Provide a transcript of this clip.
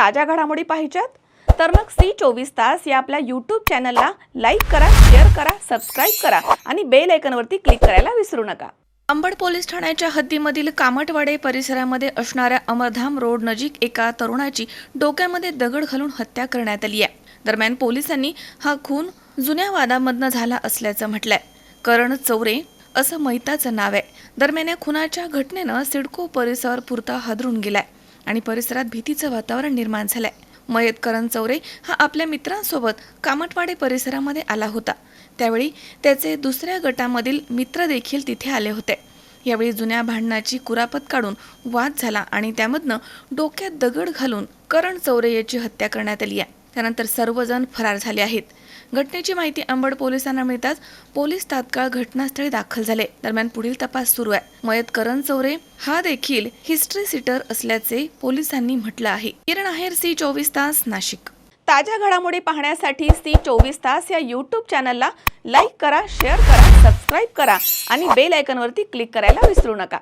ताज्या घडामोडी पाहिजेत? तर मग सी चोवीस तास या आपल्या यूट्यूब चॅनलला लाईक करा शेअर करा सबस्क्राईब करा आणि बेल आयकनवरती क्लिक करायला विसरू नका. अंबड पोलीस ठाण्याच्या हद्दीमधील कामटवाडे परिसरामध्ये असणाऱ्या अमरधाम रोड नजीक एका तरुणाची डोक्यामध्ये दगड घालून हत्या करण्यात आली आहे. दरम्यान पोलिसांनी हा खून जुन्या वादामधनं झाला असल्याचं म्हटलंय. करण चौरे असं मैताचं नाव आहे. दरम्यान या खुनाच्या घटनेनं सिडको परिसर पुरता हादरून गेलाय. आणि परिसरात भीतीचं वातावरण निर्माण झालंय. मयत करण चौरे हा आपल्या मित्रांसोबत कामटवाडे परिसरामध्ये आला होता. त्यावेळी त्याचे दुसऱ्या गटामधील मित्र देखील तिथे आले होते. यावेळी जुन्या भांडणाची कुरापत काढून वाद झाला आणि त्यामधनं डोक्यात दगड घालून करण चौरे याची हत्या करण्यात आली आहे. त्यानंतर सर्वजण फरार झाले आहेत. घटनेची माहिती अंबड पोलिसांना मिळताच पोलीस तात्काळ घटनास्थळी दाखल झाले. दरम्यान पुढील तपास सुरू आहे. मयत करण चौरे हा देखील हिस्ट्री सिटर असल्याचे पोलिसांनी म्हटलं आहे. किरण आहेर सी चोवीस तास नाशिक. ताज्या घडामोडी पाहण्यासाठी सी चोवीस तास या यूट्यूब चॅनलला लाईक करा शेअर करा सबस्क्राईब करा आणि बेल आयकनवरती क्लिक करायला विसरू नका.